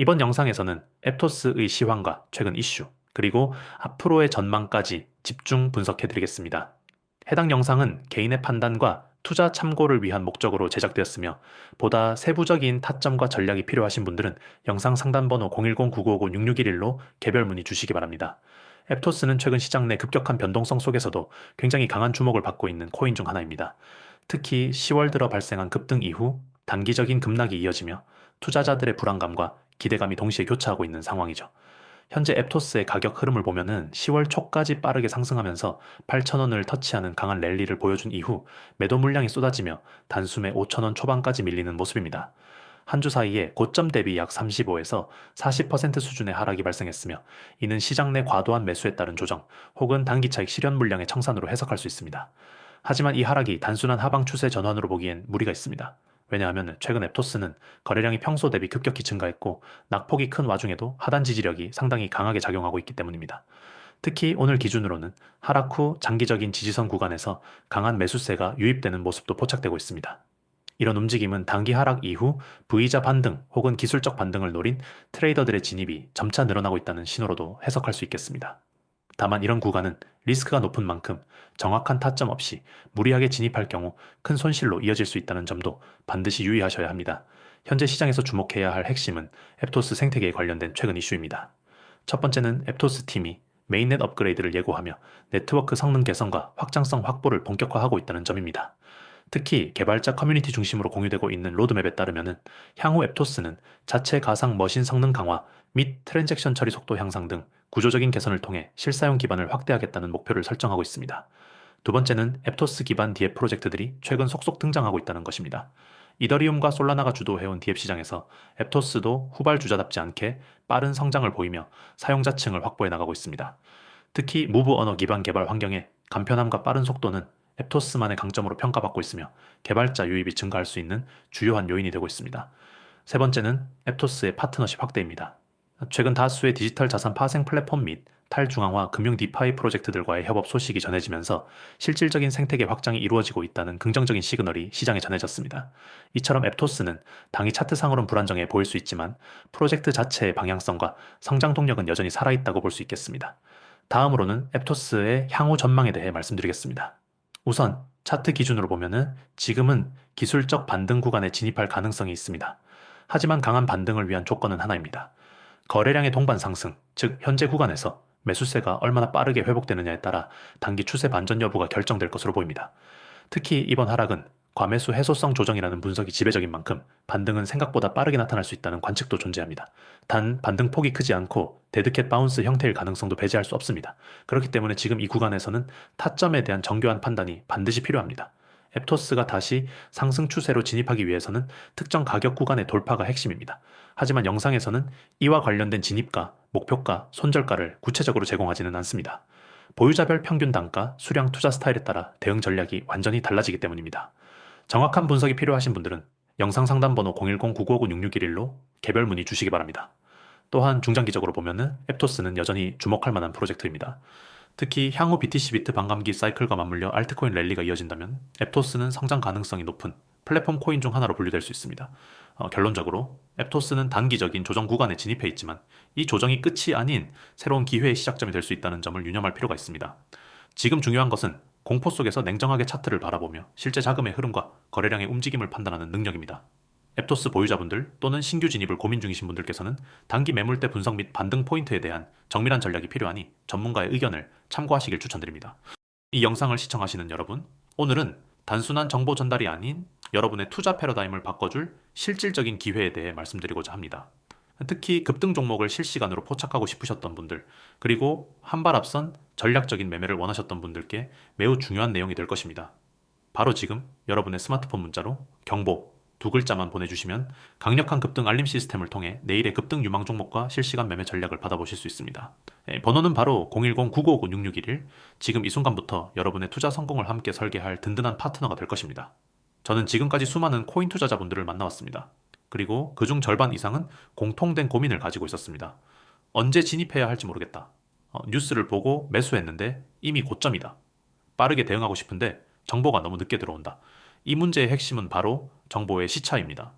이번 영상에서는 앱토스의 시황과 최근 이슈, 그리고 앞으로의 전망까지 집중 분석해드리겠습니다. 해당 영상은 개인의 판단과 투자 참고를 위한 목적으로 제작되었으며 보다 세부적인 타점과 전략이 필요하신 분들은 영상 상담번호 010-9959-6611로 개별 문의 주시기 바랍니다. 앱토스는 최근 시장 내 급격한 변동성 속에서도 굉장히 강한 주목을 받고 있는 코인 중 하나입니다. 특히 10월 들어 발생한 급등 이후 단기적인 급락이 이어지며 투자자들의 불안감과 기대감이 동시에 교차하고 있는 상황이죠. 현재 앱토스의 가격 흐름을 보면은 10월 초까지 빠르게 상승하면서 8,000원을 터치하는 강한 랠리를 보여준 이후 매도 물량이 쏟아지며 단숨에 5,000원 초반까지 밀리는 모습입니다. 한 주 사이에 고점 대비 약 35에서 40% 수준의 하락이 발생했으며 이는 시장 내 과도한 매수에 따른 조정 혹은 단기 차익 실현 물량의 청산으로 해석할 수 있습니다. 하지만 이 하락이 단순한 하방 추세 전환으로 보기엔 무리가 있습니다. 왜냐하면 최근 앱토스는 거래량이 평소 대비 급격히 증가했고 낙폭이 큰 와중에도 하단 지지력이 상당히 강하게 작용하고 있기 때문입니다. 특히 오늘 기준으로는 하락 후 장기적인 지지선 구간에서 강한 매수세가 유입되는 모습도 포착되고 있습니다. 이런 움직임은 단기 하락 이후 V자 반등 혹은 기술적 반등을 노린 트레이더들의 진입이 점차 늘어나고 있다는 신호로도 해석할 수 있겠습니다. 다만 이런 구간은 리스크가 높은 만큼 정확한 타점 없이 무리하게 진입할 경우 큰 손실로 이어질 수 있다는 점도 반드시 유의하셔야 합니다. 현재 시장에서 주목해야 할 핵심은 앱토스 생태계에 관련된 최근 이슈입니다. 첫 번째는 앱토스 팀이 메인넷 업그레이드를 예고하며 네트워크 성능 개선과 확장성 확보를 본격화하고 있다는 점입니다. 특히 개발자 커뮤니티 중심으로 공유되고 있는 로드맵에 따르면 향후 앱토스는 자체 가상 머신 성능 강화 및 트랜잭션 처리 속도 향상 등 구조적인 개선을 통해 실사용 기반을 확대하겠다는 목표를 설정하고 있습니다. 두 번째는 앱토스 기반 DF 프로젝트들이 최근 속속 등장하고 있다는 것입니다. 이더리움과 솔라나가 주도해온 DF 시장에서 앱토스도 후발주자답지 않게 빠른 성장을 보이며 사용자층을 확보해 나가고 있습니다. 특히 무브 언어 기반 개발 환경에 간편함과 빠른 속도는 앱토스만의 강점으로 평가받고 있으며 개발자 유입이 증가할 수 있는 주요한 요인이 되고 있습니다. 세 번째는 앱토스의 파트너십 확대입니다. 최근 다수의 디지털 자산 파생 플랫폼 및 탈중앙화 금융 디파이 프로젝트들과의 협업 소식이 전해지면서 실질적인 생태계 확장이 이루어지고 있다는 긍정적인 시그널이 시장에 전해졌습니다. 이처럼 앱토스는 당이 차트상으론 불안정해 보일 수 있지만 프로젝트 자체의 방향성과 성장 동력은 여전히 살아있다고 볼 수 있겠습니다. 다음으로는 앱토스의 향후 전망에 대해 말씀드리겠습니다. 우선 차트 기준으로 보면은 지금은 기술적 반등 구간에 진입할 가능성이 있습니다. 하지만 강한 반등을 위한 조건은 하나입니다. 거래량의 동반 상승, 즉 현재 구간에서 매수세가 얼마나 빠르게 회복되느냐에 따라 단기 추세 반전 여부가 결정될 것으로 보입니다. 특히 이번 하락은 과매수 해소성 조정이라는 분석이 지배적인 만큼 반등은 생각보다 빠르게 나타날 수 있다는 관측도 존재합니다. 단 반등 폭이 크지 않고 데드캣 바운스 형태일 가능성도 배제할 수 없습니다. 그렇기 때문에 지금 이 구간에서는 타점에 대한 정교한 판단이 반드시 필요합니다. 앱토스가 다시 상승 추세로 진입하기 위해서는 특정 가격 구간의 돌파가 핵심입니다. 하지만 영상에서는 이와 관련된 진입가, 목표가, 손절가를 구체적으로 제공하지는 않습니다. 보유자별 평균 단가, 수량 투자 스타일에 따라 대응 전략이 완전히 달라지기 때문입니다. 정확한 분석이 필요하신 분들은 영상 상담 번호 010-9959-6611로 개별 문의 주시기 바랍니다. 또한 중장기적으로 보면은 앱토스는 여전히 주목할 만한 프로젝트입니다. 특히 향후 BTC 비트 반감기 사이클과 맞물려 알트코인 랠리가 이어진다면 앱토스는 성장 가능성이 높은 플랫폼 코인 중 하나로 분류될 수 있습니다. 어, 결론적으로 앱토스는 단기적인 조정 구간에 진입해 있지만 이 조정이 끝이 아닌 새로운 기회의 시작점이 될 수 있다는 점을 유념할 필요가 있습니다. 지금 중요한 것은 공포 속에서 냉정하게 차트를 바라보며 실제 자금의 흐름과 거래량의 움직임을 판단하는 능력입니다. 앱토스 보유자분들 또는 신규 진입을 고민 중이신 분들께서는 단기 매물대 분석 및 반등 포인트에 대한 정밀한 전략이 필요하니 전문가의 의견을 참고하시길 추천드립니다. 이 영상을 시청하시는 여러분, 오늘은 단순한 정보 전달이 아닌 여러분의 투자 패러다임을 바꿔줄 실질적인 기회에 대해 말씀드리고자 합니다. 특히 급등 종목을 실시간으로 포착하고 싶으셨던 분들, 그리고 한 발 앞선 전략적인 매매를 원하셨던 분들께 매우 중요한 내용이 될 것입니다. 바로 지금 여러분의 스마트폰 문자로 경보 두 글자만 보내주시면 강력한 급등 알림 시스템을 통해 내일의 급등 유망 종목과 실시간 매매 전략을 받아보실 수 있습니다. 예, 번호는 바로 010-9959-6611 지금 이 순간부터 여러분의 투자 성공을 함께 설계할 든든한 파트너가 될 것입니다. 저는 지금까지 수많은 코인 투자자분들을 만나왔습니다. 그리고 그중 절반 이상은 공통된 고민을 가지고 있었습니다. 언제 진입해야 할지 모르겠다. 어, 뉴스를 보고 매수했는데 이미 고점이다. 빠르게 대응하고 싶은데 정보가 너무 늦게 들어온다. 이 문제의 핵심은 바로 정보의 시차입니다.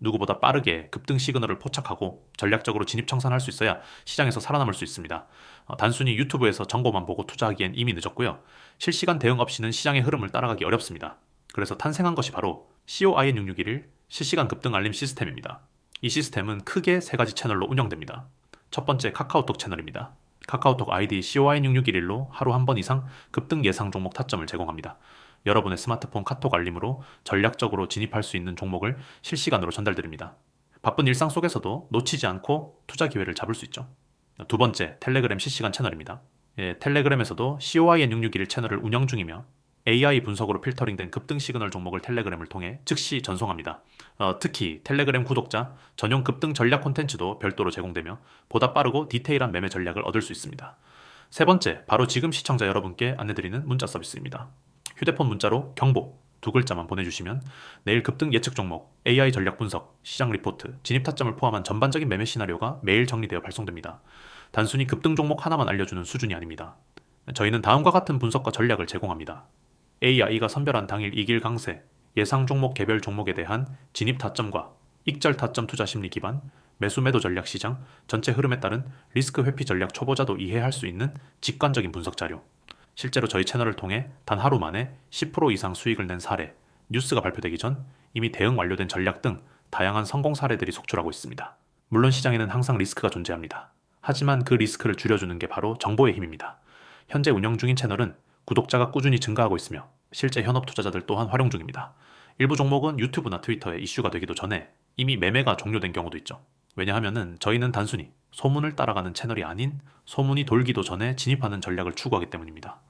누구보다 빠르게 급등 시그널을 포착하고 전략적으로 진입 청산할 수 있어야 시장에서 살아남을 수 있습니다. 어, 단순히 유튜브에서 정보만 보고 투자하기엔 이미 늦었고요. 실시간 대응 없이는 시장의 흐름을 따라가기 어렵습니다. 그래서 탄생한 것이 바로 COIN661 실시간 급등 알림 시스템입니다. 이 시스템은 크게 세 가지 채널로 운영됩니다. 첫 번째 카카오톡 채널입니다. 카카오톡 아이디 COI6611로 하루 한 번 이상 급등 예상 종목 타점을 제공합니다. 여러분의 스마트폰 카톡 알림으로 전략적으로 진입할 수 있는 종목을 실시간으로 전달드립니다. 바쁜 일상 속에서도 놓치지 않고 투자 기회를 잡을 수 있죠. 두 번째, 텔레그램 실시간 채널입니다. 예, 텔레그램에서도 COIN661 채널을 운영 중이며 AI 분석으로 필터링된 급등 시그널 종목을 텔레그램을 통해 즉시 전송합니다. 어, 특히 텔레그램 구독자 전용 급등 전략 콘텐츠도 별도로 제공되며 보다 빠르고 디테일한 매매 전략을 얻을 수 있습니다. 세 번째, 바로 지금 시청자 여러분께 안내드리는 문자 서비스입니다. 휴대폰 문자로 경보 두 글자만 보내주시면 내일 급등 예측 종목, AI 전략 분석, 시장 리포트, 진입 타점을 포함한 전반적인 매매 시나리오가 매일 정리되어 발송됩니다. 단순히 급등 종목 하나만 알려주는 수준이 아닙니다. 저희는 다음과 같은 분석과 전략을 제공합니다. AI가 선별한 당일 이길 강세, 예상 종목 개별 종목에 대한 진입 타점과 익절 타점 투자 심리 기반, 매수 매도 전략 시장, 전체 흐름에 따른 리스크 회피 전략 초보자도 이해할 수 있는 직관적인 분석 자료. 실제로 저희 채널을 통해 단 하루 만에 10% 이상 수익을 낸 사례, 뉴스가 발표되기 전 이미 대응 완료된 전략 등 다양한 성공 사례들이 속출하고 있습니다. 물론 시장에는 항상 리스크가 존재합니다. 하지만 그 리스크를 줄여주는 게 바로 정보의 힘입니다. 현재 운영 중인 채널은 구독자가 꾸준히 증가하고 있으며 실제 현업 투자자들 또한 활용 중입니다. 일부 종목은 유튜브나 트위터에 이슈가 되기도 전에 이미 매매가 종료된 경우도 있죠. 왜냐하면은 저희는 단순히 소문을 따라가는 채널이 아닌 소문이 돌기도 전에 진입하는 전략을 추구하기 때문입니다.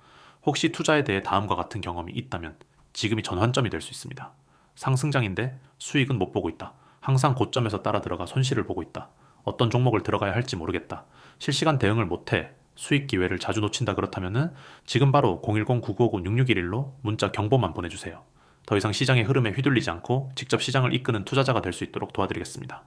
혹시 투자에 대해 다음과 같은 경험이 있다면 지금이 전환점이 될 수 있습니다. 상승장인데 수익은 못 보고 있다. 항상 고점에서 따라 들어가 손실을 보고 있다. 어떤 종목을 들어가야 할지 모르겠다. 실시간 대응을 못해 수익 기회를 자주 놓친다 그렇다면은 지금 바로 010-9959-6611로 문자 경보만 보내주세요. 더 이상 시장의 흐름에 휘둘리지 않고 직접 시장을 이끄는 투자자가 될 수 있도록 도와드리겠습니다.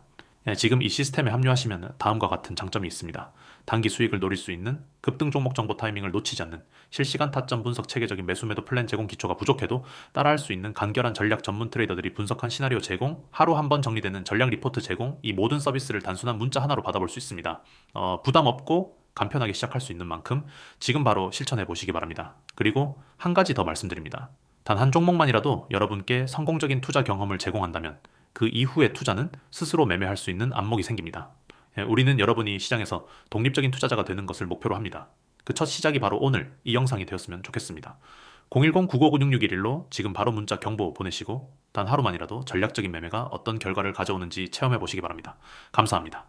예, 지금 이 시스템에 합류하시면 다음과 같은 장점이 있습니다. 단기 수익을 노릴 수 있는 급등 종목 정보 타이밍을 놓치지 않는 실시간 타점 분석 체계적인 매수 매도 플랜 제공 기초가 부족해도 따라할 수 있는 간결한 전략 전문 트레이더들이 분석한 시나리오 제공, 하루 한 번 정리되는 전략 리포트 제공, 이 모든 서비스를 단순한 문자 하나로 받아볼 수 있습니다. 어, 부담 없고 간편하게 시작할 수 있는 만큼 지금 바로 실천해 보시기 바랍니다. 그리고 한 가지 더 말씀드립니다. 단 한 종목만이라도 여러분께 성공적인 투자 경험을 제공한다면 그 이후의 투자는 스스로 매매할 수 있는 안목이 생깁니다. 예, 우리는 여러분이 시장에서 독립적인 투자자가 되는 것을 목표로 합니다. 그 첫 시작이 바로 오늘 이 영상이 되었으면 좋겠습니다. 010-9996-6611로 지금 바로 문자 경보 보내시고 단 하루만이라도 전략적인 매매가 어떤 결과를 가져오는지 체험해 보시기 바랍니다. 감사합니다.